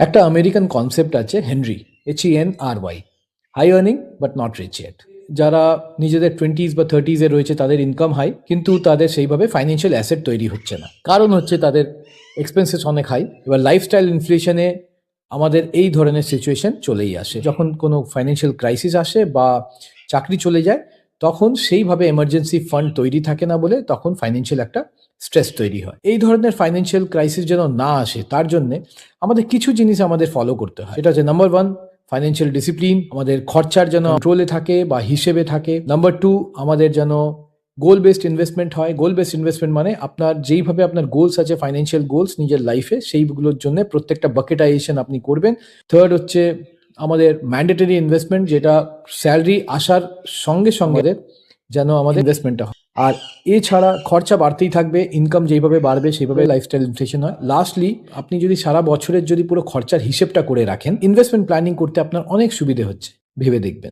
একটা American concept আছে Henry H E N R Y high earning but not rich yet যারা নিজেদের twenties বা থার্টিজে রয়েছে, তাদের ইনকাম হাই কিন্তু তাদের সেইভাবে ফাইন্যান্সিয়াল অ্যাসেট তৈরি হচ্ছে না। কারণ হচ্ছে তাদের এক্সপেন্সেস অনেক হাই এবার লাইফস্টাইল ইনফ্লেশনে আমাদের এই ধরনের সিচুয়েশন চলেই আসে। যখন কোনো ফাইন্যান্সিয়াল ক্রাইসিস আসে বা চাকরি চলে যায় তখন সেইভাবে এমার্জেন্সি ফান্ড তৈরি থাকে না বলে তখন ফাইন্যান্সিয়াল একটা স্ট্রেস তৈরি হয়। এই ধরনের ফাইন্যান্সিয়াল ক্রাইসিস যেন না আসে, তার জন্য আমাদের কিছু জিনিস আমাদের ফলো করতে হয়। এটা হচ্ছে নাম্বার ওয়ান ফাইন্যান্সিয়াল ডিসিপ্লিন আমাদের খরচার যেন কন্ট্রোলে থাকে বা হিসেবে থাকে। নাম্বার টু আমাদের যেন গোল বেসড ইনভেস্টমেন্ট হয়। গোল বেসড ইনভেস্টমেন্ট মানে আপনার যেইভাবে আপনার গোলস আছে ফাইন্যান্সিয়াল গোলস নিজের লাইফে সেইগুলোর জন্য প্রত্যেকটা বাকেটাইজেশন আপনি করবেন। থার্ড হচ্ছে আমাদের ম্যান্ডেটরি ইনভেস্টমেন্ট যেটা স্যালারি আসার সঙ্গে সঙ্গে যেন আমাদের ইনভেস্টমেন্টটা হয়। আর এছাড়া খরচা বাড়তেই থাকবে ইনকাম যেইভাবে বাড়বে সেইভাবে লাইফস্টাইল ইনফ্লেশন হয়। লাস্টলি আপনি যদি সারা বছরের যদি পুরো খরচার হিসেবটা করে রাখেন ইনভেস্টমেন্ট প্ল্যানিং করতে আপনার অনেক সুবিধে হচ্ছে, ভেবে দেখবেন।